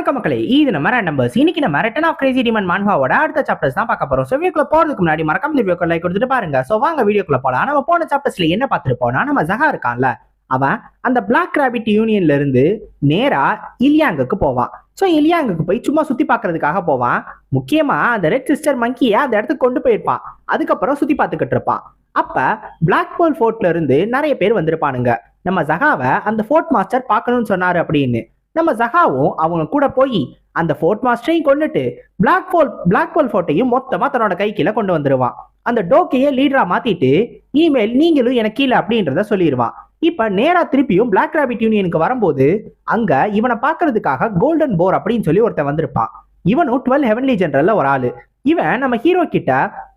வணக்கம் மக்களே. இது நம்ம நம்பர்ஸ் இன்னைக்கு நம்ம ரிட்டன் ஆஃப் கிரேசி டிமன் மான்ஹாவோட அடுத்த சாப்டர்ஸ் தான் பார்க்க போறோம். ஸோ வீடியோக்குள்ள போறதுக்கு முன்னாடி மறக்காம இந்த வீடியோக்கு லைக் கொடுத்துட்டு பாருங்க. ஸோ வாங்க வீடியோக்குள்ள போலாம். நம்ம போன சாப்டர்ஸ்ல என்ன பார்த்துருப்போம்னா நம்ம ஜஹா இருக்கான்ல அவன் அந்த பிளாக் ராபிட் யூனியன்ல இருந்து நேரா இலியாங்குக்கு போவான் ஸோ இலியாங்குக்கு போய் சும்மா சுத்தி பார்க்கறதுக்காக போவான் முக்கியமா அந்த ரெட் சிஸ்டர் மங்கியை அந்த இடத்துக்கு கொண்டு போயிருப்பான் அதுக்கப்புறம் சுத்தி பார்த்துக்கிட்டு இருப்பான் அப்ப பிளாக் போல் ஃபோர்ட்ல இருந்து நிறைய பேர் வந்திருப்பானுங்க. நம்ம ஜகாவை அந்த ஃபோர்ட் மாஸ்டர் பார்க்கணும்னு சொன்னாரு அப்படின்னு. நம்ம ஜஹாவும் அவங்க கூட போய் அந்த ஃபோர்ட் மாஸ்டரையும் கொண்டுட்டு பிளாக் ஹோல் பிளாக் ஹோல் ஃபோர்ட்டையும் மொத்தமா தன்னோட கை கீழே கொண்டு வந்துருவான். அந்த டோக்கையே லீடரா மாத்திட்டு இனிமேல் நீங்களும் எனக்கு கீழே அப்படின்றத சொல்லிடுவான் இப்ப நேரா திருப்பியும் பிளாக் ராபிட் யூனியனுக்கு வரும்போது அங்க இவனை பார்க்கறதுக்காக கோல்டன் போர் அப்படின்னு சொல்லி ஒருத்தன் வந்திருப்பான். இவனும் டுவெல் ஹெவன்லி ஜென்ரல்ல ஒரு ஆளு. இவன் நம்ம ஹீரோ கிட்ட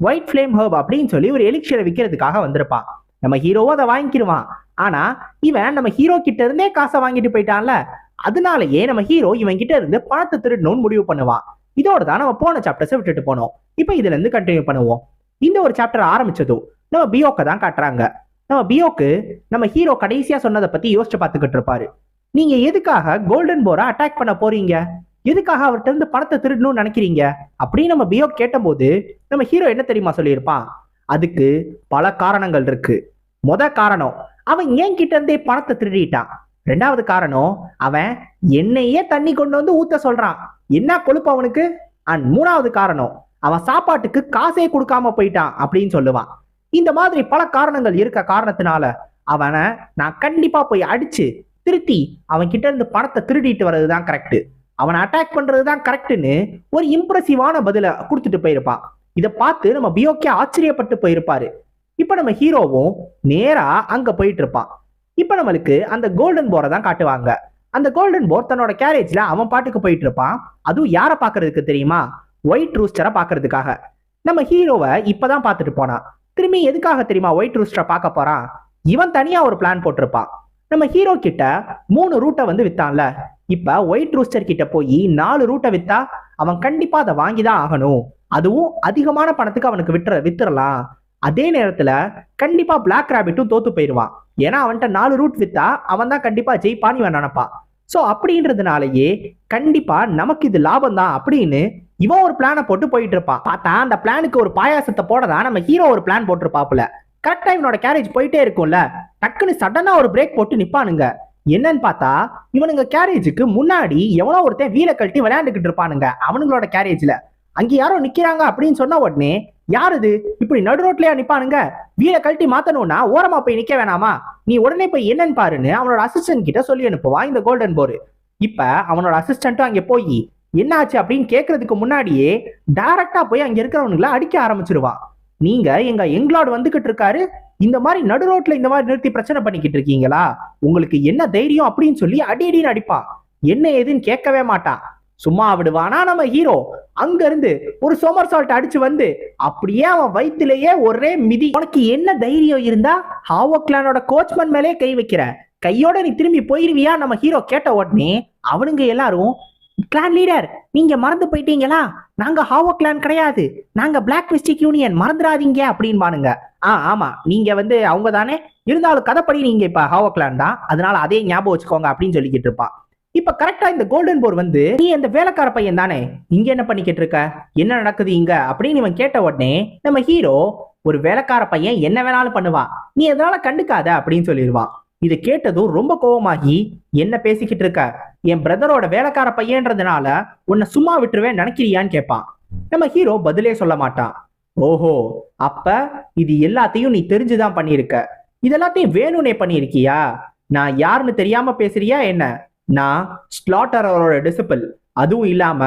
ஒயிட் ஃபிளேம் ஹர்ப் அப்படின்னு சொல்லி ஒரு எலிக்ஷரை விற்கிறதுக்காக வந்திருப்பான். நம்ம ஹீரோவும் அதை வாங்கிக்கிடுவான் ஆனா இவன் நம்ம ஹீரோ கிட்ட இருந்தே காசை வாங்கிட்டு போயிட்டான்ல. அதனாலயே நம்ம ஹீரோ இவன் கிட்ட இருந்து பணத்தை திருடணும்னு முடிவு பண்ணுவான். இதோட தான் நம்ம போன சாப்டர்ஸை விட்டுட்டு போனோம். இப்போ இதுல இருந்து கண்டினியூ பண்ணுவோம். இந்த ஒரு சாப்டர் ஆரம்பிச்சதும் நம்ம பியோக்க தான் காட்டுறாங்க. நம்ம பியோக்கு நம்ம ஹீரோ கடைசியா சொன்னதை பத்தி யோசிச்சு பார்த்துக்கிட்டு இருப்பாரு. நீங்க எதுக்காக கோல்டன் போரை அட்டாக் பண்ண போறீங்க? எதுக்காக அவர்கிட்ட இருந்து பணத்தை திருடணும்னு நினைக்கிறீங்க? அப்படின்னு நம்ம பியோக் கேட்டபோது நம்ம ஹீரோ என்ன தெரியுமா சொல்லியிருப்பான்? அதுக்கு பல காரணங்கள் இருக்கு. மொத காரணம் அவன் ஏன் கிட்ட இருந்தே பணத்தை திருடிட்டான். ரெண்டாவது காரணம் அவன் என்னையே தண்ணி கொண்டு வந்து ஊத்த சொல்றான். என்ன கொழுப்பு அவனுக்கு? அண்ட் மூணாவது காரணம் அவன் சாப்பாட்டுக்கு காசே கொடுக்காம போயிட்டான் அப்படின்னு சொல்லுவான். இந்த மாதிரி பல காரணங்கள் இருக்க காரணத்தினால அவனை நான் கண்டிப்பா போய் அடிச்சு திருத்தி அவன் கிட்ட இருந்து பணத்தை திருடிட்டு வர்றது தான் கரெக்ட் அவனை அட்டாக் பண்றது தான் கரெக்டுன்னு ஒரு இம்ப்ரெசிவான பதில கொடுத்துட்டு போயிருப்பான். இதை பார்த்து நம்ம பியோக்கே ஆச்சரியப்பட்டு போயிருப்பாரு. இப்ப நம்ம ஹீரோவும் நேரா அங்க போயிட்டு இருப்பான். இப்போ நம்மளுக்கு அந்த கோல்டன் போரை தான் காட்டுவாங்க. அந்த கோல்டன் போர் தன்னோட கேரேஜ்ல அவன் பாட்டுக்கு போயிட்டு இருப்பான். அதுவும் யாரை பாக்குறதுக்கு தெரியுமா? ஒயிட் ரூஸ்டரை பாக்குறதுக்காக நம்ம ஹீரோவை இப்பதான் பார்த்துட்டு போனான். திரும்பி எதுக்காக தெரியுமா ஒயிட் ரூஸ்டரை பார்க்க போறான்? இவன் தனியா ஒரு பிளான் போட்டிருப்பான். நம்ம ஹீரோ கிட்ட மூணு ரூட்டை வந்து வித்தான்ல. இப்ப ஒயிட் ரூஸ்டர் கிட்ட போய் நாலு ரூட்டை வித்தா அவன் கண்டிப்பா அதை வாங்கிதான் ஆகணும். அதுவும் அதிகமான பணத்துக்கு அவனுக்கு விட்டுற வித்துறலாம் அதே நேரத்துல கண்டிப்பா பிளாக் ராபிட்டும் தோத்து போயிடுவான் ஏன்னா அவன்கிட்ட நாலு ரூட் வித்தா அவன் தான் கண்டிப்பா ஜெயிப்பான்னு இவன் நினைப்பான். ஸோ அப்படின்றதுனாலயே கண்டிப்பா நமக்கு இது லாபம் தான் அப்படின்னு இவன் ஒரு பிளானை போட்டு போயிட்டு இருப்பான். பார்த்தா அந்த பிளானுக்கு ஒரு பாயாசத்தை போடதான் நம்ம ஹீரோ ஒரு பிளான் போட்டிருப்பாப்புல. கரெக்டா இவனோட கேரேஜ் போயிட்டே இருக்கும்ல. டக்குன்னு சடனா ஒரு பிரேக் போட்டு நிப்பானுங்க. என்னன்னு பார்த்தா இவனுங்க கேரேஜுக்கு முன்னாடி எவனோ ஒருத்தன் வீலை கழட்டி விளையாண்டுக்கிட்டு இருப்பானுங்க அவனுங்களோட கேரேஜ்ல அங்க யாரோ நிக்கிறாங்க அப்படின்னு சொன்ன உடனே யார் இது இப்படி நடு ரோட்லயா நிப்பானுங்க? வீலை கழட்டி மாத்தணும்னா ஓரமா போய் நிக்க வேணாமா? நீ உடனே போய் என்னன்னு பாருன்னு அவனோட அசிஸ்டன்ட் கிட்ட சொல்லி அனுப்புவா இந்த கோல்டன் போர் இப்ப அவனோட அசிஸ்டன்ட்டும் அங்க போய் என்ன ஆச்சு அப்படின்னு கேட்கறதுக்கு முன்னாடியே டைரக்டா போய் அங்க இருக்கிறவனுங்களை அடிக்க ஆரம்பிச்சிருவா. நீங்க எங்க எங்களோட வந்துகிட்டு இருக்காரு இந்த மாதிரி நடு ரோட்ல இந்த மாதிரி நிறுத்தி பிரச்சனை பண்ணிக்கிட்டு இருக்கீங்களா? உங்களுக்கு என்ன தைரியம் அப்படின்னு சொல்லி அடி அடின்னு அடிப்பான். என்ன ஏதுன்னு கேட்கவே மாட்டான். சும்மா விடுவானா நம்ம ஹீரோ அங்க இருந்து ஒரு சோமர் சால்ட் அடிச்சு வந்து அப்படியே அவன் வயிற்றுலயே ஒரே மிதி. உனக்கு என்ன தைரியம் இருந்தா ஹாவோ கிளானோட கோச்மேன் மேலே கை வைக்கிற. கையோட நீ திரும்பி போயிருவியா? நம்ம ஹீரோ கேட்ட உடனே அவனுங்க எல்லாரும் கிளான் லீடர் நீங்க மறந்து போயிட்டீங்களா? நாங்க ஹாவோ கிளான் கிடையாது. நாங்க பிளாக் மிஸ்டிக் யூனியன் மறந்துடாதீங்க அப்படின்பானுங்க. ஆ ஆமா. நீங்க வந்து அவங்க தானே இருந்தாலும் கதைப்படி நீங்க இப்ப ஹாவோ கிளான் தான். அதனால அதே ஞாபகம் வச்சுக்கோங்க அப்படின்னு சொல்லிக்கிட்டு இருப்பான். இப்ப கரெக்டா இந்த கோல்டன் போர் வந்து நீ அந்த வேலைக்கார பையன் தானே? இங்க என்ன பண்ணிக்கிட்டு இருக்க என்ன நடக்குது இங்க? அப்படின்னு இவன் கேட்ட உடனே நம்ம ஹீரோ ஒரு வேலைக்கார பையன் என்ன வேணாலும் பண்ணுவான். நீ அதனால கண்டுக்காத? அப்படின்னு சொல்லிடுவான். இதை கேட்டதும் ரொம்ப கோவமாகி என்ன பேசிக்கிட்டு இருக்க? என் பிரதரோட வேலைக்கார பையன்றதுனால உன்னை சும்மா விட்டுருவேன் நினைக்கிறியான்னு கேட்பான். நம்ம ஹீரோ பதிலே சொல்ல மாட்டான். ஓஹோ அப்ப இது எல்லாத்தையும் நீ தெரிஞ்சுதான் பண்ணியிருக்க. இதெல்லாத்தையும் வேணும்னே பண்ணியிருக்கியா? நான் யாருன்னு தெரியாம பேசுறியா என்ன? நான் ஸ்லாட்டரோட டிசிபிள் அதுவும் இல்லாம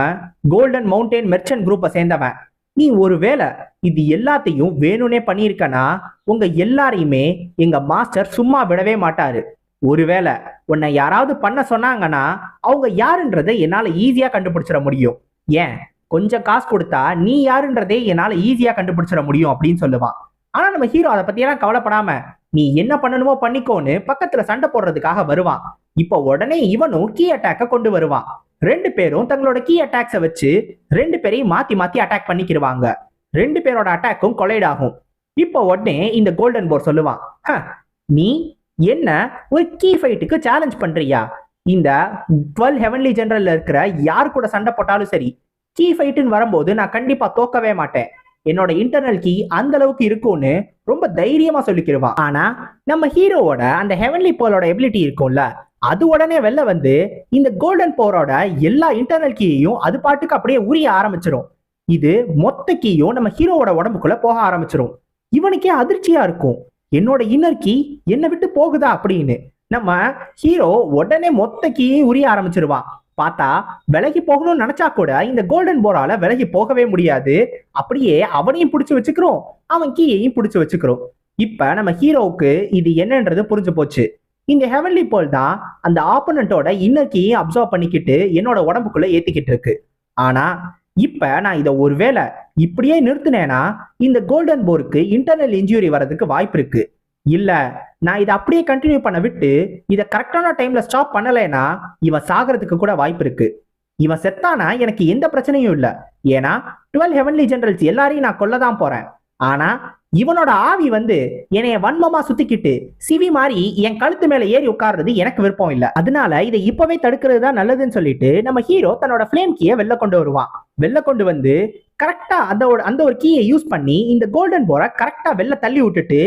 கோல்டன் மவுண்டைன் மெர்ச்சன்ட் குரூப்பை சேர்ந்தவன். நீ ஒருவேளை இது எல்லாத்தையும் வேணும்னே பண்ணியிருக்கனா உங்க எல்லாரையுமே எங்க மாஸ்டர் சும்மா விடவே மாட்டாரு. ஒருவேளை உன்னை யாராவது பண்ண சொன்னாங்கன்னா அவங்க யாருன்றதை என்னால ஈஸியா கண்டுபிடிச்சிட முடியும். ஏன்? கொஞ்சம் காசு கொடுத்தா நீ யாருன்றதே என்னால ஈஸியா கண்டுபிடிச்சிட முடியும் அப்படின்னு சொல்லுவான். ஆனா நம்ம ஹீரோ அதை பத்தியெல்லாம் கவலைப்படாம நீ என்ன பண்ணணுமோ பண்ணிக்கோன்னு பக்கத்துல சண்டை போடுறதுக்காக வருவான். இப்ப உடனே இவனும் கீ அட்டாக்க கொண்டு வருவான். ரெண்டு பேரும் தங்களோட கீ அட்டாக்ஸை வச்சு ரெண்டு பேரையும் மாத்தி மாத்தி அட்டாக் பண்ணிக்கிடுவாங்க ரெண்டு பேரோட அட்டாக்கும் கொலைட் ஆகும். இப்போ உடனே இந்த கோல்டன் போர் சொல்லுவான் நீ என்ன ஒரு கீ ஃபைட்டுக்கு சேலஞ்ச் பண்றியா? இந்த டுவெல் ஹெவன்லி ஜெனரல்ல இருக்கிற யார் கூட சண்டை போட்டாலும் சரி கீ ஃபைட்டுன்னு வரும்போது நான் கண்டிப்பா தோக்கவே மாட்டேன். என்னோட இன்டர்னல் கீ அந்த அளவுக்கு இருக்கும்னு ரொம்ப தைரியமா சொல்லிக்கிடுவான் ஆனா நம்ம ஹீரோவோட அந்த ஹெவன்லி போலோட எபிலிட்டி இருக்கும்ல அது உடனே வெளில வந்து இந்த கோல்டன் போரோட எல்லா இன்டர்னல் கீயையும் அது பாட்டுக்கு அப்படியே உரிய ஆரம்பிச்சிடும் இது மொத்த கீயும் நம்ம ஹீரோவோட உடம்புக்குள்ள போக ஆரம்பிச்சிடும் இவனுக்கே அதிர்ச்சியா இருக்கும். என்னோட இன்னர் கீ என்னை விட்டு போகுதா அப்படின்னு. நம்ம ஹீரோ உடனே மொத்த கீயையும் உரிய ஆரம்பிச்சிருவான் பார்த்தா விலகி போகணும்னு நினைச்சா கூட இந்த கோல்டன் போரால விலகி போகவே முடியாது. அப்படியே அவனையும் பிடிச்சு வச்சுக்கிறோம். அவன் கீயையும் பிடிச்சு வச்சுக்கிறோம். இப்ப நம்ம ஹீரோவுக்கு இது என்னன்றது புரிஞ்சு போச்சு. இந்த ஹெவன்லி போல் தான் அந்த ஆப்போனண்டோட இன்னர் அப்சர்வ் பண்ணிக்கிட்டு என்னோட உடம்புக்குள்ள ஏத்திக்கிட்டு இருக்கு. ஆனா இப்ப நான் இதை ஒருவேளை இப்படியே நிறுத்தினேன்னா இந்த கோல்டன் போருக்கு இன்டர்னல் இன்ஜுரி வர்றதுக்கு வாய்ப்பு இருக்கு. இல்ல நான் இதை அப்படியே கண்டினியூ பண்ண விட்டு இதை கரெக்டான டைம்ல ஸ்டாப் பண்ணலைன்னா இவன் சாகிறதுக்கு கூட வாய்ப்பு இருக்கு. இவன் செத்தானா எனக்கு எந்த பிரச்சனையும் இல்லை. ஏன்னா டுவெல் ஹெவன்லி ஜெனரல்ஸ் எல்லாரையும் நான் கொல்ல தான் போறேன். ஆனா இவனோட ஆவி வந்து என்னைய வன்மமா சுத்திக்கிட்டு சிவி மாதிரி என் கழுத்து மேல ஏறி உட்கார்றது எனக்கு விருப்பம் இல்ல. அதனால இதை இப்பவே தடுக்கிறது தான் நல்லதுன்னு சொல்லிட்டு நம்ம ஹீரோ தன்னோட ஃபிளேம் கீயை வெளில கொண்டு வருவான் வெளில கொண்டு வந்து கரெக்டா அந்த ஒரு அந்த ஒரு கீயை யூஸ் பண்ணி இந்த கோல்டன் போரை கரெக்டா வெளில தள்ளி விட்டுட்டு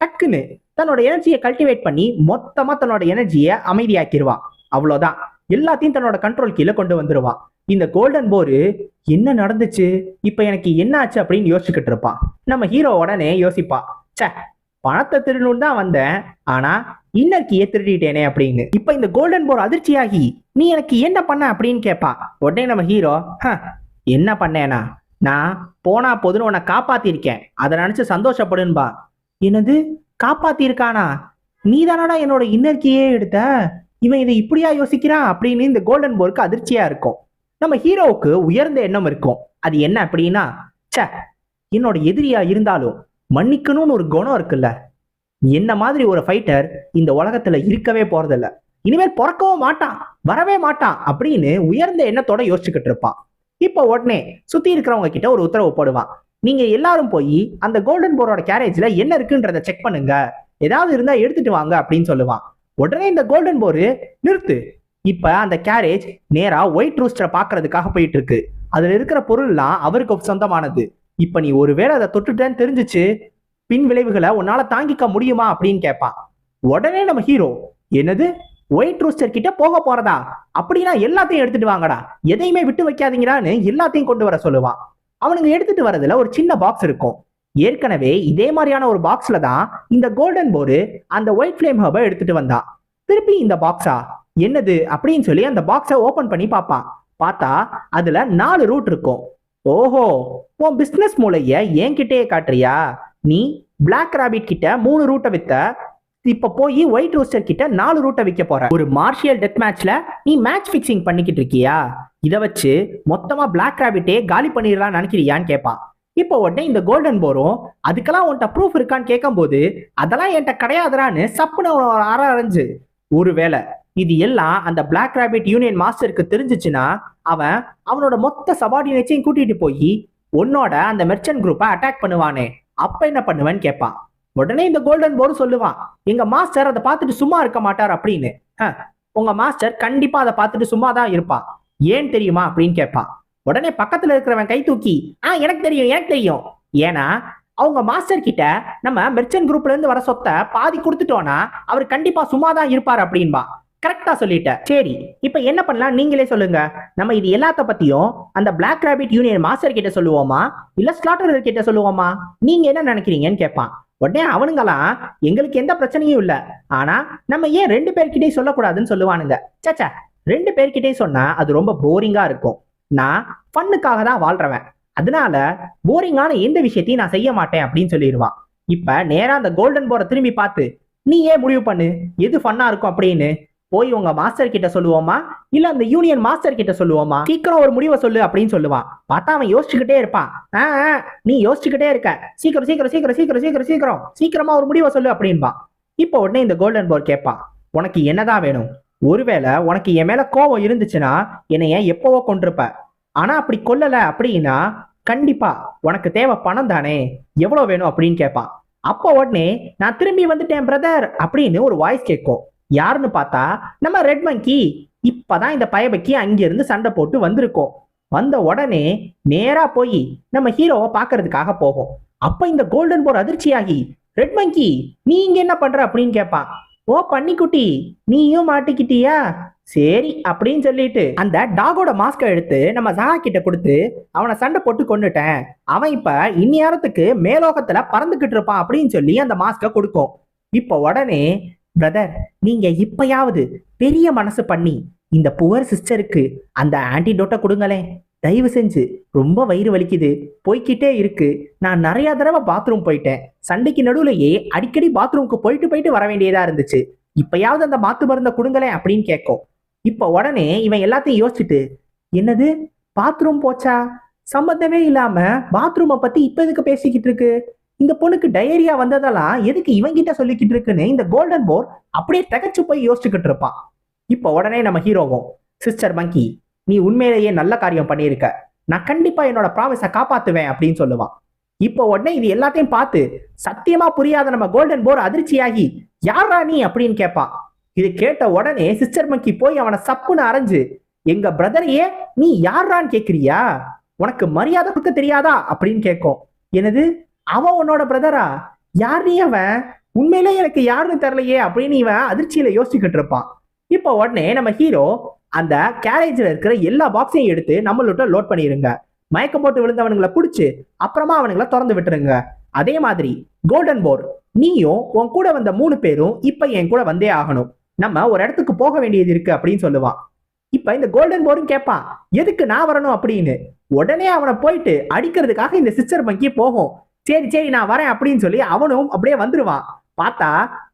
டக்குன்னு தன்னோட எனர்ஜியை கல்டிவேட் பண்ணி மொத்தமா தன்னோட எனர்ஜியை அமைதியாக்கிடுவான் அவ்வளவுதான். எல்லாத்தையும் தன்னோட கண்ட்ரோல் கீழே கொண்டு வந்துருவான் இந்த கோல்டன் போரு என்ன நடந்துச்சு? இப்ப எனக்கு என்ன ஆச்சு அப்படின்னு யோசிச்சுக்கிட்டு இருப்பான். நம்ம ஹீரோ உடனே யோசிப்பா ச்சே பணத்தை திருநூறு தான் வந்தேன் ஆனா இன்னர் கீயை திருடிட்டேனே அப்படின்னு. இப்ப இந்த கோல்டன் போர் அதிர்ச்சியாகி நீ எனக்கு என்ன பண்ண? அப்படின்னு கேட்பா உடனே நம்ம ஹீரோ "ஹ, என்ன பண்ணேனா? நான் போனா போதுன்னு உன்னை காப்பாத்திருக்கேன். அதை நினைச்சு சந்தோஷப்படுன்பா என்னது? காப்பாத்திருக்கானா? நீ தானடா என்னோட இன்னர்க்கியே எடுத்த? இவன் இதை இப்படியா யோசிக்கிறான்? அப்படின்னு இந்த கோல்டன் போருக்கு அதிர்ச்சியா இருக்கும். நம்ம ஹீரோவுக்கு உயர்ந்த எண்ணம் இருக்கும். அது என்ன அப்படின்னா ச்சே என்னோட எதிரியா இருந்தாலும் மன்னிக்கணும்னு ஒரு குணம் இருக்குல்ல. என்ன மாதிரி ஒரு ஃபைட்டர் இந்த உலகத்துல இருக்கவே போறதில்ல. இனிமேல் பிறக்கவும் மாட்டான் வரவே மாட்டான் அப்படின்னு உயர்ந்த எண்ணத்தோட யோசிச்சுக்கிட்டு இருப்பான். இப்போ உடனே சுத்தி இருக்கிறவங்க கிட்ட ஒரு உத்தரவு போடுவான். நீங்க எல்லாரும் போய் அந்த கோல்டன் போரோட கேரேஜ்ல என்ன இருக்குன்றத செக் பண்ணுங்க. ஏதாவது இருந்தா எடுத்துட்டு வாங்க அப்படின்னு சொல்லுவான். உடனே இந்த கோல்டன் போரு நிறுத்து. இப்ப அந்த கேரேஜ் நேரா ஒயிட் ரூஸ்டரை பாக்குறதுக்காக போயிட்டு இருக்கு அதுல இருக்கிற பொருள்லாம் அவருக்கு சொந்தமானது. இப்ப நீ ஒருவேளை அதை தொட்டுட்டேன்னு தெரிஞ்சுச்சு பின் விளைவுகளை உன்னால தாங்கிக்க முடியுமா அப்படின்னு கேட்பான். உடனே நம்ம ஹீரோ என்னது? ஒயிட் ரூஸ்டர் கிட்ட போக போறதா? அப்படின்னா எல்லாத்தையும் எடுத்துட்டு வாங்கடா. எதையுமே விட்டு வைக்காதீங்கடான்னு எல்லாத்தையும் கொண்டு வர சொல்லுவான். அவனுங்க எடுத்துட்டு வரதுல ஒரு சின்ன பாக்ஸ் இருக்கும். ஏற்கனவே இதே மாதிரியான ஒரு பாக்ஸ்ல தான் இந்த கோல்டன் போரு அந்த ஒயிட் ஃபிளேம் ஹபை எடுத்துட்டு வந்தான். திருப்பி இந்த பாக்ஸா என்னது அப்படின்னு சொல்லி அந்த பாக்ஸை ஓபன் பண்ணி பார்ப்பா பார்த்தா அதுல நாலு ரூட் இருக்கும். ஓஹோ உன் பிஸ்னஸ் மூளைய என்கிட்டயே காட்டுறியா? நீ பிளாக் ராபிட் கிட்ட மூணு ரூட்டை வித்த இப்ப போய் ஒயிட் ரோஸ்டர் கிட்ட நாலு ரூட்டை விற்க போற. ஒரு மார்ஷியல் டெத் மேட்ச்ல நீ மேட்ச் ஃபிக்ஸிங் பண்ணிக்கிட்டு இருக்கியா? இதை வச்சு மொத்தமா பிளாக் ராபிட்டே காலி பண்ணிடலாம் நினைக்கிறியான்னு கேட்பான் இப்போ உடனே இந்த கோல்டன் போரும் அதுக்கெல்லாம் உன்கிட்ட ப்ரூஃப் இருக்கான்னு கேட்கும்போது அதெல்லாம் என்கிட்ட கிடையாதுறான்னு சப்புன்னு அவன ஒரு அற அரைஞ்சு ஒருவேளை இது எல்லாம் அந்த பிளாக் ராபிட் யூனியன் மாஸ்டருக்கு தெரிஞ்சிச்சுன்னா அவன் அவனோட மொத்த சபார்டினேட்ஸையும் கூட்டிட்டு போய் உன்னோட அந்த மெர்ச்சன்ட் குரூப்பை அட்டாக் பண்ணுவானே. அப்ப என்ன பண்ணுவேன்னு கேட்பான் உடனே இந்த கோல்டன் போர்டு சொல்லுவான் எங்க மாஸ்டர் அதை பார்த்துட்டு சும்மா இருக்க மாட்டார் அப்படின்னு. உங்க மாஸ்டர் கண்டிப்பா அதை பார்த்துட்டு சும்மா தான் இருப்பான். ஏன் தெரியுமா அப்படின்னு கேட்பான் உடனே பக்கத்துல இருக்கிறவன் கை தூக்கி ஆ எனக்கு தெரியும் எனக்கு தெரியும். ஏன்னா அவங்க மாஸ்டர் கிட்ட நம்ம மெர்ச்சன்ட் குரூப்ல இருந்து வர சொத்தை பாதி கொடுத்துட்டோம்னா அவர் கண்டிப்பா சும்மா தான் இருப்பார் அப்படின்பா. கரெக்டா சொல்லிட்ட சரி இப்ப என்ன பண்ணலாம்? நீங்களே சொல்லுங்க. நம்ம இது எல்லாத்த பத்தியும் அந்த பிளாக் ராபிட் யூனியன் மாஸ்டர் கிட்ட சொல்லுவோமா? இல்ல ஸ்லாட்டர் கிட்ட சொல்லுவோமா? நீங்க என்ன நினைக்கிறீங்கன்னு கேட்பான் உடனே அவனுங்களாம் எங்களுக்கு எந்த பிரச்சனையும் இல்ல. ஆனா நம்ம ஏன் ரெண்டு பேர்கிட்டயும் சொல்லக்கூடாதுன்னு சொல்லுவானுங்க. சச்சா ரெண்டு பேர்கிட்டயும் சொன்னா அது ரொம்ப போரிங்கா இருக்கும். நான் ஃபன்னுக்காக தான் வாழ்றவன். அதனால போரிங்கான எந்த விஷயத்தையும் நான் செய்ய மாட்டேன் அப்படின்னு சொல்லிடுவான். இப்ப நேரா அந்த கோல்டன் போரை திரும்பி பார்த்து நீ ஏன் முடிவு பண்ணு? எது ஃபன்னா இருக்கும் அப்படின்னு போய் உங்க மாஸ்டர் கிட்ட சொல்லுவோமா? இல்ல அந்த யூனியன் மாஸ்டர் கிட்ட சொல்லுவோமா? சீக்கிரம் ஒரு முடிவை சொல்லு அப்படின்னு சொல்லுவான் பார்த்தா அவன் யோசிச்சுக்கிட்டே இருப்பான். ஆ நீ யோசிச்சுக்கிட்டே இருக்க. சீக்கிரம் சீக்கிரம் சீக்கிரம் சீக்கிரம் சீக்கிரம் சீக்கிரம். சீக்கிரமா ஒரு முடிவை சொல்லு அப்படின்பா. இப்போ உடனே இந்த கோல்டன் போர் கேட்பான். உனக்கு என்னதான் வேணும்? ஒருவேளை உனக்கு என் மேல கோவம் இருந்துச்சுன்னா என்னைய எப்பவோ கொண்டிருப்ப ஆனா அப்படி கொல்லல அப்படின்னா கண்டிப்பா உனக்கு தேவை பணம் தானே. எவ்வளவு வேணும் அப்படின்னு கேட்பான். அப்போ உடனே நான் திரும்பி வந்துட்டேன் பிரதர் அப்படின்னு ஒரு வாய்ஸ் கேட்கும். யாருன்னு பார்த்தா நம்ம ரெட் மங்கி இப்பதான் இந்த பயபக்கி அங்கிருந்து சண்டை போட்டு வந்திருக்கோம். வந்த உடனே நேரா போய் நம்ம ஹீரோவை பார்க்கறதுக்காக போகும். அப்ப இந்த கோல்டன் போர் அதிர்ச்சியாகி ரெட் மங்கி நீ இங்க என்ன பண்ற? அப்படின்னு கேட்பான். ஓ பன்னிக்குட்டி நீயும் மாட்டிக்கிட்டியா? சரி அப்படின்னு சொல்லிட்டு அந்த டாகோட மாஸ்கை எடுத்து நம்ம சகா கிட்ட கொடுத்து அவனை சண்டை போட்டு கொண்டுட்டேன் அவன் இப்ப இந்நேரத்துக்கு மேலோகத்துல பறந்துகிட்டு இருப்பான் அப்படின்னு சொல்லி அந்த மாஸ்கை கொடுக்கும். இப்ப உடனே பிரதர் நீங்க இப்பயாவது பெரிய மனசு பண்ணி இந்த புவர் சிஸ்டருக்கு அந்த ஆன்டிடோட்டை கொடுங்களேன். தயவு செஞ்சு ரொம்ப வயிறு வலிக்குது. போய்க்கிட்டே இருக்கு. நான் நிறைய தடவை பாத்ரூம் போயிட்டேன். சண்டைக்கு நடுவுலயே அடிக்கடி பாத்ரூமுக்கு போயிட்டு போயிட்டு வர வேண்டியதா இருந்துச்சு. இப்பயாவது அந்த மாத்து மருந்தை கொடுங்களேன் அப்படின்னு கேட்கும். இப்ப உடனே இவன் எல்லாத்தையும் யோசிச்சுட்டு என்னது? பாத்ரூம் போச்சா? சம்பந்தமே இல்லாம பாத்ரூமை பத்தி இப்ப எதுக்கு பேசிக்கிட்டு இருக்கு? இந்த பொண்ணுக்கு டயரியா வந்ததெல்லாம் எதுக்கு இவங்கிட்ட சொல்லிக்கிட்டு இருக்குன்னு இந்த கோல்டன் போர் அப்படியே திகச்சு போய் யோசிச்சுக்கிட்டு இருப்பான் இப்போ உடனே நம்ம ஹீரோவும் சிஸ்டர் மங்கி நீ உண்மையிலேயே நல்ல காரியம் பண்ணியிருக்க. நான் கண்டிப்பா என்னோட ப்ராமிஸை காப்பாத்துவேன் அப்படின்னு சொல்லுவான். இப்போ உடனே இது எல்லாத்தையும் பார்த்து சத்தியமா புரியாத நம்ம கோல்டன் போர் அதிர்ச்சியாகி யாரா நீ? அப்படின்னு கேட்பான் இது கேட்ட உடனே சிஸ்டர் மங்கி போய் அவனை சப்புன்னு அரைஞ்சு எங்க பிரதரையே நீ யாரான்னு கேக்குறியா? உனக்கு மரியாதை கொடுக்க தெரியாதா? அப்படின்னு கேட்கும் என்னது? அவன் உன்னோட பிரதரா யார் நீ அவன் உண்மையிலே எனக்கு யாருன்னு தெரியலையே அப்படின்னு இவன் அதிர்ச்சியில யோசிச்சுக்கிட்டு இருப்பான் இப்போ உடனே நம்ம ஹீரோ அந்த கேரேஜில் இருக்கிற எல்லா பாக்ஸையும் எடுத்து நம்மள்கிட்ட லோட் பண்ணிடுங்க மயக்கம் போட்டு விழுந்தவனுங்களை பிடிச்சி அப்புறமா அவனுங்களை திறந்து விட்டுருங்க. அதே மாதிரி கோல்டன் போர் நீயும் உன் கூட வந்த மூணு பேரும் இப்போ என் கூட வந்தே ஆகணும். நம்ம ஒரு இடத்துக்கு போக வேண்டியது இருக்கு அப்படின்னு சொல்லுவான் இப்போ இந்த கோல்டன் போரும் கேட்பான் எதுக்கு நான் வரணும்? அப்படின்னு உடனே அவனை போயிட்டு அடிக்கிறதுக்காக இந்த சிஸ்டர் பங்கி போகும். சரி சரி நான் வரேன் அப்படின்னு சொல்லி அவனும் அப்படியே வந்துருவான். பார்த்தா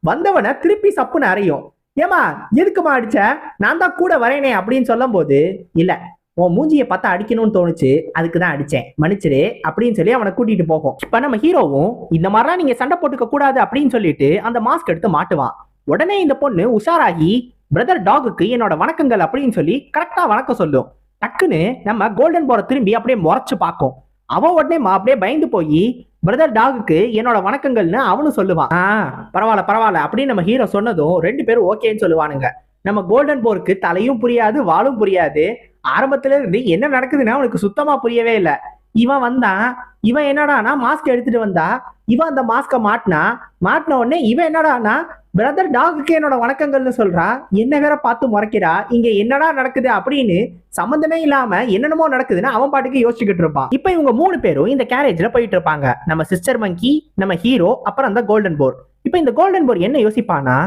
வந்தவனை திருப்பி சப்புன்னு அறையும். ஏமா எதுக்குமா அடிச்ச? நான் தான் கூட வரேனே அப்படின்னு சொல்லும் போது இல்ல உன் மூஞ்சியை பார்த்தா அடிக்கணும்னு தோணுச்சு அதுக்கு தான் அடிச்சேன். மன்னிச்சிரு அப்படின்னு சொல்லி அவனை கூட்டிட்டு போகும். இப்ப நம்ம ஹீரோவும் இந்த மாதிரிலாம் நீங்க சண்டை போட்டுக்க கூடாது அப்படின்னு சொல்லிட்டு அந்த மாஸ்க் எடுத்து மாட்டுவான். உடனே இந்த பொண்ணு உஷாராகி பிரதர் டாகுக்கு என்னோட வணக்கங்கள் அப்படின்னு சொல்லி கரெக்டா வணக்கம் சொல்லும். டக்குன்னு நம்ம கோல்டன் போரை திரும்பி அப்படியே முறைச்சு பார்க்கும். அவன் உடனே அப்படியே பயந்து போய் பிரதர் டாகுக்கு என்னோட வணக்கங்கள்னு அவனும் சொல்லுவான். ஆ. பரவாயில்ல பரவாயில்ல. அப்படின்னு நம்ம ஹீரோ சொன்னதும் ரெண்டு பேரும் ஓகேன்னு சொல்லுவானுங்க. நம்ம கோல்டன் போருக்கு தலையும் புரியாது வாலும் புரியாது. ஆரம்பத்துல இருந்து என்ன நடக்குதுன்னு அவனுக்கு சுத்தமா புரியவே இல்லை. இவன் வந்தான். இவன் என்னடானா மாஸ்க் எடுத்துட்டு வந்தா இவன் அந்த மாஸ்க மாட்டினா மாட்டின உடனே இவன் என்னடானா பிரதர் டாகுக்கு என்னோட வணக்கங்கள்னு சொல்றா என்ன வேற பார்த்து முறைக்கிறா இங்க என்னடா நடக்குது அப்படின்னு சம்மந்தமே இல்லாம என்னென்னமோ நடக்குதுன்னு அவன் பாட்டுக்கு யோசிச்சுக்கிட்டு இருப்பான். இப்போ இவங்க மூணு பேரும் இந்த கேரேஜ்ல போயிட்டு இருப்பாங்க. நம்ம சிஸ்டர் மங்கி நம்ம ஹீரோ அப்புறம் அந்த கோல்டன் போர் இப்போ இந்த கோல்டன் போர் என்ன யோசிப்பானா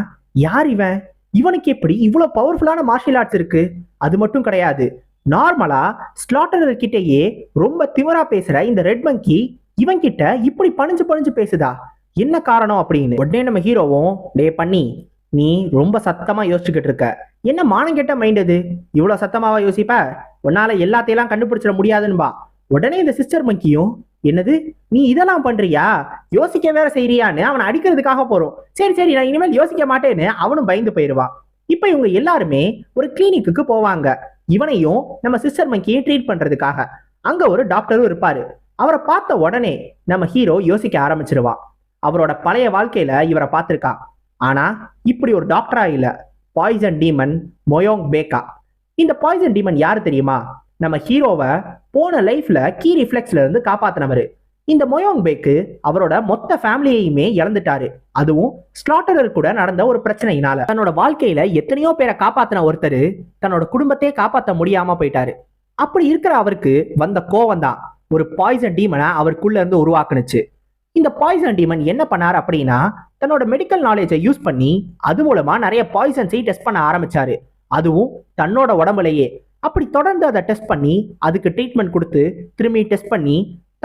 யார் இவன்? இவனுக்கு எப்படி இவ்வளவு பவர்ஃபுல்லான மார்ஷியல் ஆர்ட்ஸ் இருக்கு? அது மட்டும் கிடையாது. நார்மலா ஸ்லாட்டர் கிட்டேயே ரொம்ப திமரா பேசுற இந்த ரெட் மங்கி இவன் கிட்ட இப்படி பணிஞ்சு பணிஞ்சு பேசுதா? என்ன காரணம் அப்படின்னு உடனே நம்ம ஹீரோவும் டே பண்ணி நீ ரொம்ப சத்தமா யோசிச்சுக்கிட்டு இருக்க. என்ன மானம் கெட்ட மைண்ட் அது? இவ்வளோ சத்தமாவா யோசிப்ப? உன்னால எல்லாத்தையெல்லாம் கண்டுபிடிச்சிட முடியாதுன்பா உடனே இந்த சிஸ்டர் மங்கியும் என்னது? நீ இதெல்லாம் பண்றியா? யோசிக்க வேற செய்யறியான்னு அவனை அடிக்கிறதுக்காக போறோம். சரி சரி நான் இனிமேல் யோசிக்க மாட்டேன்னு அவனும் பயந்து போயிடுவான் இப்போ இவங்க எல்லாருமே ஒரு கிளினிக்கு போவாங்க. இவனையும் நம்ம சிஸ்டர் மங்கியை ட்ரீட் பண்றதுக்காக. அங்க ஒரு டாக்டரும் இருப்பாரு. அவரை பார்த்த உடனே நம்ம ஹீரோ யோசிக்க ஆரம்பிச்சிருவான் அவரோட பழைய வாழ்க்கையில இவரை பார்த்துருக்கா. ஆனா இப்படி ஒரு டாக்டரா இல்ல. பாய்சன் டீமன் மொயோங் பேக்கா இந்த பாய்சன் டீமன் யாரு தெரியுமா? நம்ம ஹீரோவை போன லைஃப்ல கீ ரிஃப்ளெக்ஸ்ல இருந்து காப்பாத்தினவர். இந்த மொயோங் பேக்கு அவரோட மொத்த ஃபேமிலியையுமே இழந்துட்டாரு. அதுவும் ஸ்லாட்டரர் கூட நடந்த ஒரு பிரச்சனையினால. தன்னோட வாழ்க்கையில எத்தனையோ பேரை காப்பாத்தின ஒருத்தர் தன்னோட குடும்பத்தையே காப்பாற்ற முடியாம போயிட்டாரு. அப்படி இருக்கிற அவருக்கு வந்த கோவம் தான் ஒரு பாய்சன் டீமனை அவருக்குள்ள இருந்து உருவாக்குனுச்சு. இந்த பாய்சன் டீமன் என்ன பண்ணார் அப்படின்னா தன்னோட மெடிக்கல் நாலேஜை யூஸ் பண்ணி அது மூலமா நிறைய பாய்சன்ஸை டெஸ்ட் பண்ண ஆரம்பிச்சாரு. அதுவும் தன்னோட உடம்புலயே. அப்படி தொடர்ந்து அதை டெஸ்ட் பண்ணி அதுக்கு ட்ரீட்மெண்ட் கொடுத்து திரும்பி டெஸ்ட் பண்ணி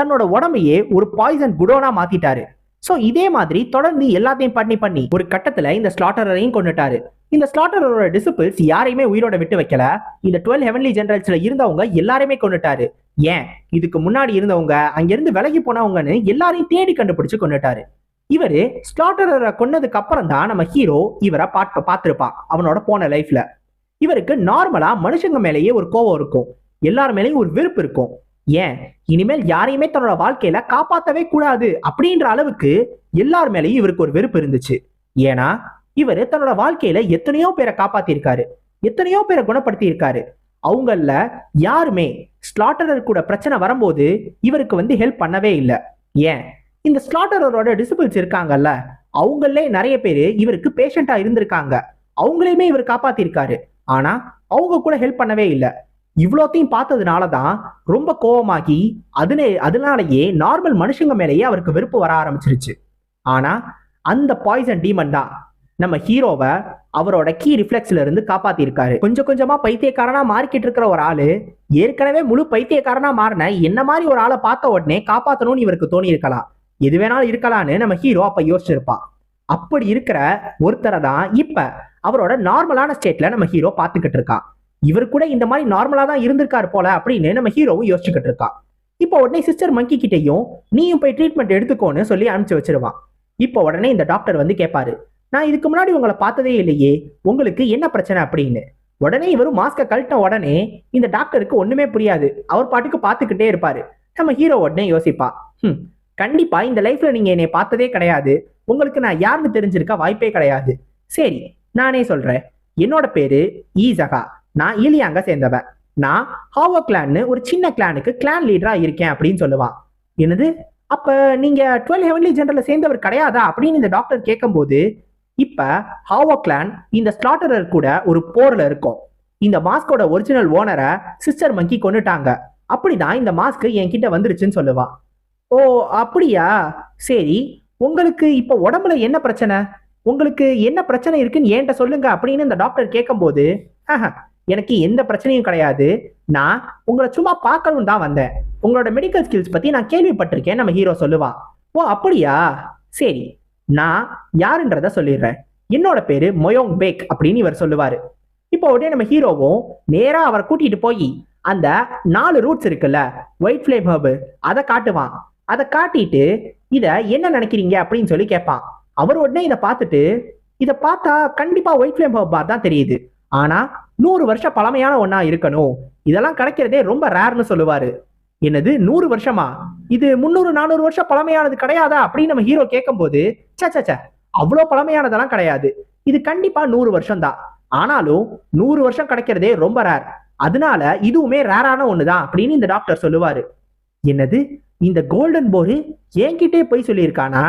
தன்னோட உடம்பையே ஒரு பாய்சன் குடோனா மாத்திட்டாரு. ஸோ இதே மாதிரி தொடர்ந்து எல்லாத்தையும் பண்ணி பண்ணி ஒரு கட்டத்துல இந்த ஸ்லாட்டரையும் கொண்டுட்டாரு இந்த ஸ்லாட்டரோட டிசிபிள்ஸ் யாரையுமே உயிரோட விட்டு வைக்கல. இந்த டுவெல் ஹெவன்லி ஜெனரல்ஸ்ல இருந்தவங்க எல்லாரையுமே கொண்டுட்டாரு ஏன்? இதுக்கு முன்னாடி இருந்தவங்க அங்கிருந்து விலகி போனவங்கன்னு எல்லாரையும் தேடி கண்டுபிடிச்சு கொண்டுட்டாரு இவரு ஸ்லாட்டரரை கொன்னதுக்கு அப்புறம் தான் நம்ம ஹீரோ இவரை பார்க்க பார்த்துருப்பான் அவனோட போன லைஃப்ல இவருக்கு நார்மலா மனுஷங்க மேலேயே ஒரு கோவம் இருக்கும். எல்லார் மேலேயும் ஒரு வெறுப்பு இருக்கும். ஏன்? இனிமேல் யாரையுமே தன்னோட வாழ்க்கையில காப்பாற்றவே கூடாது அப்படின்ற அளவுக்கு எல்லார் மேலேயும் இவருக்கு ஒரு வெறுப்பு இருந்துச்சு. ஏன்னா இவர் தன்னோட வாழ்க்கையில எத்தனையோ பேரை காப்பாத்திருக்காரு. எத்தனையோ பேரை குணப்படுத்தி இருக்காரு அவங்கள யாருமே ஸ்லாட்டரர் கூட பிரச்சனை வரும்போது இவருக்கு வந்து ஹெல்ப் பண்ணவே இல்லை. ஏன்? இந்த ஸ்லாட்டரரோட டிசிபிள்ஸ் இருக்காங்கல்ல அவங்களே நிறைய பேர் இவருக்கு பேஷண்டா இருந்திருக்காங்க. அவங்களையுமே இவர் காப்பாத்திருக்காரு. ஆனா அவங்க கூட ஹெல்ப் பண்ணவே இல்லை. இவ்வளோத்தையும் பார்த்ததுனால தான் ரொம்ப கோவமாகி அதுனே அதனாலேயே நார்மல் மனுஷங்க மேலேயே அவருக்கு வெறுப்பு வர ஆரம்பிச்சிருச்சு. ஆனா அந்த பாய்சன் டீமன் தான் நம்ம ஹீரோவை அவரோட கீ ரிஃப்ளெக்ஸ்ல இருந்து காப்பாத்திருக்காரு. கொஞ்சம் கொஞ்சமா பைத்தியக்காரனா மாறிக்கிட்டு இருக்கிற ஒரு ஆளு ஏற்கனவே முழு பைத்தியக்காரனா மாறின என்ன மாதிரி ஒரு ஆளை பார்த்த உடனே காப்பாத்தணும்னு இவருக்கு தோணி இருக்கலாம் எது வேணாலும் இருக்கலாம்னு நம்ம ஹீரோ அப்ப யோசிச்சிருப்பான் அப்படி இருக்கிற ஒருத்தரை தான் இப்ப அவரோட நார்மலான ஸ்டேட்ல நம்ம ஹீரோ பார்த்துக்கிட்டு இருக்கான் இவர் கூட இந்த மாதிரி நார்மலா தான் இருந்திருக்காரு போல அப்படின்னு நம்ம ஹீரோவும் யோசிச்சுக்கிட்டு இருக்கான் இப்போ உடனே சிஸ்டர் மங்கி கிட்டேயும் நீயும் போய் ட்ரீட்மெண்ட் எடுத்துக்கோன்னு சொல்லி அனுப்பிச்சு வச்சிருவான் இப்போ உடனே இந்த டாக்டர் வந்து கேட்பாரு நான் இதுக்கு முன்னாடி உங்களை பார்த்ததே இல்லையே உங்களுக்கு என்ன பிரச்சனை? அப்படின்னு. உடனே இவரும் மாஸ்கை கழட்டின உடனே இந்த டாக்டருக்கு ஒண்ணுமே புரியாது அவர் பாட்டுக்கு பார்த்துக்கிட்டே இருப்பாரு. நம்ம ஹீரோ உடனே யோசிப்பா "ஹம், கண்டிப்பா இந்த லைஃப்ல நீங்க என்னை பார்த்ததே கிடையாது உங்களுக்கு நான் யாருன்னு தெரிஞ்சிருக்க வாய்ப்பே கிடையாது. சரி நானே சொல்றேன் என்னோட பேரு ஈசகா நான் ஈலியாங்க சேர்ந்தவன். நான் ஹாவோ கிளான்னு ஒரு சின்ன கிளானுக்கு கிளான் லீடரா இருக்கேன் அப்படின்னு சொல்லுவான். என்னது? அப்ப நீங்க டுவெல் ஹெவன்லி ஜென்ரலில் சேர்ந்தவர் கிடையாதா? அப்படின்னு இந்த டாக்டர் கேட்கும்போது இப்ப ஹாவோ கிளான் இந்த ஸ்லாட்டரர் கூட ஒரு போர்ல இருக்கும். இந்த மாஸ்கோட ஒரிஜினல் ஓனரை சிஸ்டர் மங்கி கொண்டுட்டாங்க அப்படிதான் இந்த மாஸ்க் என்கிட்ட வந்துருச்சுன்னு சொல்லுவான். ஓ அப்படியா? சரி உங்களுக்கு இப்போ உடம்புல என்ன பிரச்சனை? உங்களுக்கு என்ன பிரச்சனை இருக்குன்னு என்கிட்ட சொல்லுங்க அப்படின்னு இந்த டாக்டர் கேட்கும்போது ஆஹா எனக்கு எந்த பிரச்சனையும் கிடையாது. நான் உங்களை சும்மா பார்க்கணும் தான் வந்தேன். உங்களோட மெடிக்கல் ஸ்கில்ஸ் பத்தி நான் கேள்விப்பட்டிருக்கேன் நம்ம ஹீரோ சொல்லுவான் ஓ அப்படியா? சரி நான் யாருன்றத சொல்லிடுறேன். என்னோட பேரு மொயோங் பேக் அப்படின்னு இவர் சொல்லுவாரு. இப்போ உடனே நம்ம ஹீரோவும் நேரா அவரை கூட்டிட்டு போய் அந்த நாலு ரூட்ஸ் இருக்குல்ல ஒயிட் ஃபிளேம் ஹர்பு அதை காட்டுவான். அதை காட்டிட்டு இதை என்ன நினைக்கிறீங்க அப்படின்னு சொல்லி கேட்பான். அவர் உடனே இதை பார்த்துட்டு இதை பார்த்தா கண்டிப்பா ஒயிட் ஃபிளேம் ஹர்பா தான் தெரியுது. ஆனா நூறு வருஷம் பழமையான ஒன்றா இருக்கணும். இதெல்லாம் கிடைக்கிறதே ரொம்ப ரேர்னு சொல்லுவார். என்னது? நூறு வருஷமா? இது முந்நூறு நானூறு வருஷம் பழமையானது கிடையாதா? அப்படின்னு நம்ம ஹீரோ கேட்கும்போது சே சே, அவ்வளோ பழமையானதெல்லாம் கிடையாது. இது கண்டிப்பா நூறு வருஷம் தான் ஆனாலும் நூறு வருஷம் கிடைக்கிறதே ரொம்ப ரேர் அதனால இதுவுமே ரேரான ஒண்ணுதான் அப்படின்னு இந்த டாக்டர் சொல்லுவாரு. என்னது? இந்த கோல்டன் போரு என்கிட்டே போய் சொல்லியிருக்கானா?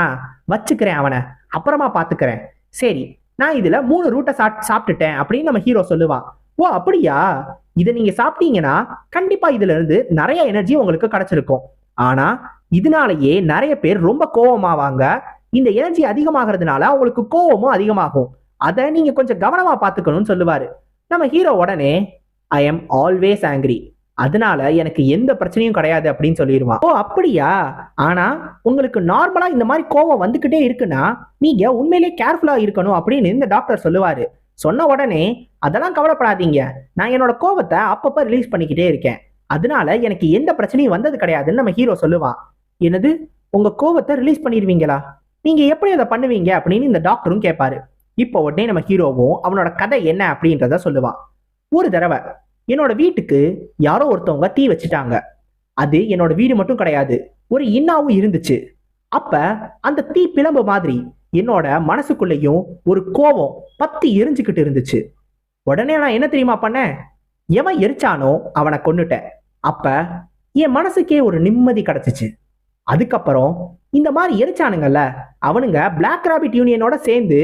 வச்சுக்கிறேன் அவனை. அப்புறமா பாத்துக்கிறேன் சரி நான் இதுல மூணு ரூட்டை சாப் சாப்பிட்டுட்டேன் அப்படின்னு நம்ம ஹீரோ சொல்லுவான். ஓ அப்படியா? இதை நீங்க சாப்பிட்டீங்கன்னா கண்டிப்பா இதுல இருந்து நிறைய எனர்ஜி உங்களுக்கு கிடைச்சிருக்கும். ஆனா இதனாலேயே நிறைய பேர் ரொம்ப கோவமாவாங்க. இந்த எனர்ஜி அதிகமாகிறதுனால அவங்களுக்கு கோவமும் அதிகமாகும். அதை நீங்க கொஞ்சம் கவனமா பார்த்துக்கணும்னு சொல்லுவாரு. நம்ம ஹீரோ உடனே ஐ எம் ஆல்வேஸ் ஆங்கிரி அதனால எனக்கு எந்த பிரச்சனையும் கிடையாது அப்படின்னு சொல்லிடுவான். ஓ அப்படியா? ஆனா உங்களுக்கு நார்மலா இந்த மாதிரி கோவம் வந்துகிட்டே இருக்குன்னா நீங்க உண்மையிலேயே கேர்ஃபுல்லா இருக்கணும் அப்படின்னு இந்த டாக்டர் சொல்லுவாரு. சொன்ன உடனே அதெல்லாம் கவலைப்படாதீங்க. நான் என்னோட கோவத்தை அப்பப்போ ரிலீஸ் பண்ணிக்கிட்டே இருக்கேன். அதனால எனக்கு எந்த பிரச்சனையும் வந்தது கிடையாதுன்னு நம்ம ஹீரோ சொல்லுவான் என்னது? உங்க கோவத்தை ரிலீஸ் பண்ணிடுவீங்களா? நீங்க எப்படி அதை பண்ணுவீங்க? அப்படின்னு இந்த டாக்டரும் கேட்பாரு இப்போ உடனே நம்ம ஹீரோவும் அவனோட கதை என்ன அப்படின்றத சொல்லுவான் ஒரு தடவை என்னோட வீட்டுக்கு யாரோ ஒருத்தவங்க தீ வச்சுட்டாங்க. அது என்னோட வீடு மட்டும் கிடையாது. ஒரு இன்னாவும் இருந்துச்சு. அப்ப அந்த தீ பிளம்பு மாதிரி என்னோட மனசுக்குள்ளேயும் ஒரு கோவம் பத்தி எரிஞ்சுக்கிட்டு இருந்துச்சு. உடனே நான் என்ன தெரியுமா பண்ணேன்? எவன் எரிச்சானோ அவனை கொண்டுட்டேன் அப்ப என் மனசுக்கே ஒரு நிம்மதி கிடைச்சிச்சு. அதுக்கப்புறம் இந்த மாதிரி எரிச்சானுங்கல்ல அவனுங்க பிளாக் ராபிட் யூனியனோட சேர்ந்து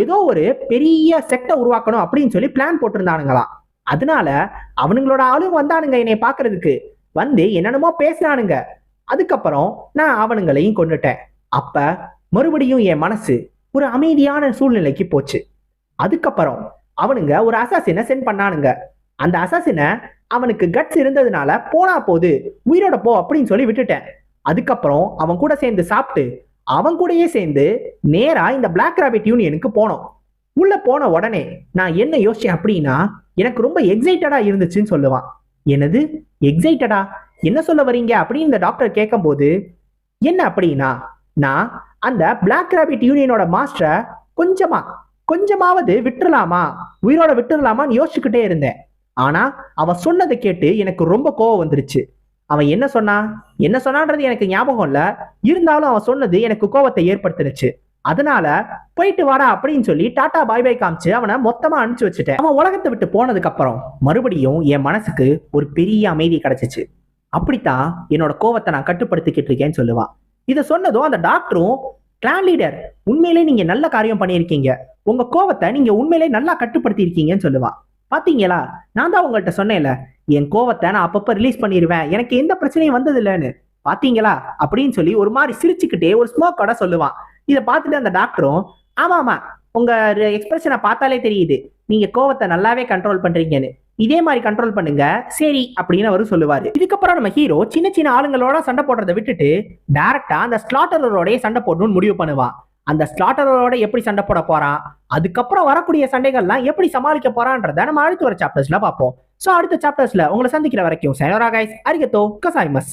ஏதோ ஒரு பெரிய செக்டை உருவாக்கணும் அப்படின்னு சொல்லி பிளான் போட்டிருந்தானுங்களாம் அதனால அவனுங்களோட ஆளும் வந்தானுங்க என்னை பாக்குறதுக்கு வந்து என்னென்னமோ பேசினானுங்க அதுக்கப்புறம் நான் அவனுங்களையும் கொண்டுட்டேன் அப்ப மறுபடியும் என் மனசு ஒரு அமைதியான சூழ்நிலைக்கு போச்சு. அதுக்கப்புறம் அவனுங்க ஒரு அசாசினை சென்ட் பண்ணானுங்க. அந்த அசாசினை அவனுக்கு கட்ஸ் இருந்ததுனால போனா போது உயிரோட போ அப்படின்னு சொல்லி விட்டுட்டேன். அதுக்கப்புறம் அவன் கூட சேர்ந்து சாப்பிட்டு அவன் கூடயே சேர்ந்து நேரா இந்த பிளாக் ராபிட் யூனியனுக்கு போனோம். உள்ள போன உடனே நான் என்ன யோசிச்சேன் அப்படின்னா எனக்கு ரொம்ப எக்ஸைட்டடா இருந்துச்சுன்னு சொல்லுவான். என்னது? எக்ஸைட்டடா என்ன சொல்ல வரீங்க அப்படின்னு இந்த டாக்டர் கேட்கும்போது என்ன அப்படின்னா நான் அந்த பிளாக் ராபிட் யூனியனோட மாஸ்டரை கொஞ்சமா கொஞ்சமாவது விட்டுறலாமா? உயிரோட விட்டுறலாமான்னு யோசிச்சுக்கிட்டே இருந்தேன். ஆனா அவன் சொன்னதை கேட்டு எனக்கு ரொம்ப கோவம் வந்துருச்சு. அவன் என்ன சொன்னான் என்ன சொன்னான்றது எனக்கு ஞாபகம் இல்ல. இருந்தாலும் அவன் சொன்னது எனக்கு கோவத்தை ஏற்படுத்தினுச்சு. அதனால போயிட்டு வாடா அப்படின்னு சொல்லி டாடா பாய் பாய் காமிச்சு அவனை மொத்தமா அனுப்பிச்சு வச்சுட்டேன். அவன் உலகத்தை விட்டு போனதுக்கு அப்புறம் மறுபடியும் என் மனசுக்கு ஒரு பெரிய அமைதி கிடைச்சிச்சு. அப்படித்தான் என்னோட கோவத்தை நான் கட்டுப்படுத்திக்கிட்டு இருக்கேன்னு சொல்லுவான் இதை சொன்னதும் அந்த டாக்டரும் கிளான் லீடர் உண்மையிலே நீங்க நல்ல காரியம் பண்ணியிருக்கீங்க. உங்க கோவத்தை நீங்க உண்மையிலே நல்லா கட்டுப்படுத்தி இருக்கீங்கன்னு சொல்லுவா. பாத்தீங்களா? நான் தான் உங்கள்கிட்ட சொன்னேன்ல என் கோவத்தை நான் அப்பப்ப ரிலீஸ் பண்ணிடுவேன் எனக்கு எந்த பிரச்சனையும் வந்தது இல்லைன்னு பாத்தீங்களா? அப்படின்னு சொல்லி ஒரு மாதிரி சிரிச்சுக்கிட்டே ஒரு ஸ்மோக்கோட சொல்லுவான் இதை பார்த்துட்டு அந்த டாக்டரும் ஆமா ஆமா உங்க எக்ஸ்பிரஷனை பார்த்தாலே தெரியுது. நீங்க கோவத்தை நல்லாவே கண்ட்ரோல் பண்றீங்கன்னு. இதே மாதிரி கண்ட்ரோல் பண்ணுங்க. சரி அப்படின்னு அவரு சொல்லுவாரு. இதுக்கப்புறம் நம்ம ஹீரோ சின்ன சின்ன ஆளுங்களோட சண்டை போடுறதை விட்டுட்டு டைரக்டா அந்த ஸ்லாட்டரோடய சண்டை போடணும்னு முடிவு பண்ணுவான் அந்த ஸ்லாட்டரோட எப்படி சண்டை போட போறான் அதுக்கப்புறம் வரக்கூடிய சண்டைகள்லாம் எப்படி சமாளிக்க போறான்றத நம்ம அடுத்து வர சாப்டர்ஸ்ல பார்ப்போம். சோ அடுத்த சாப்டர்ஸ்ல உங்களை சந்திக்கிற வரைக்கும் சைனோரா கைஸ் அரிகத்தோ கசாய்மஸ்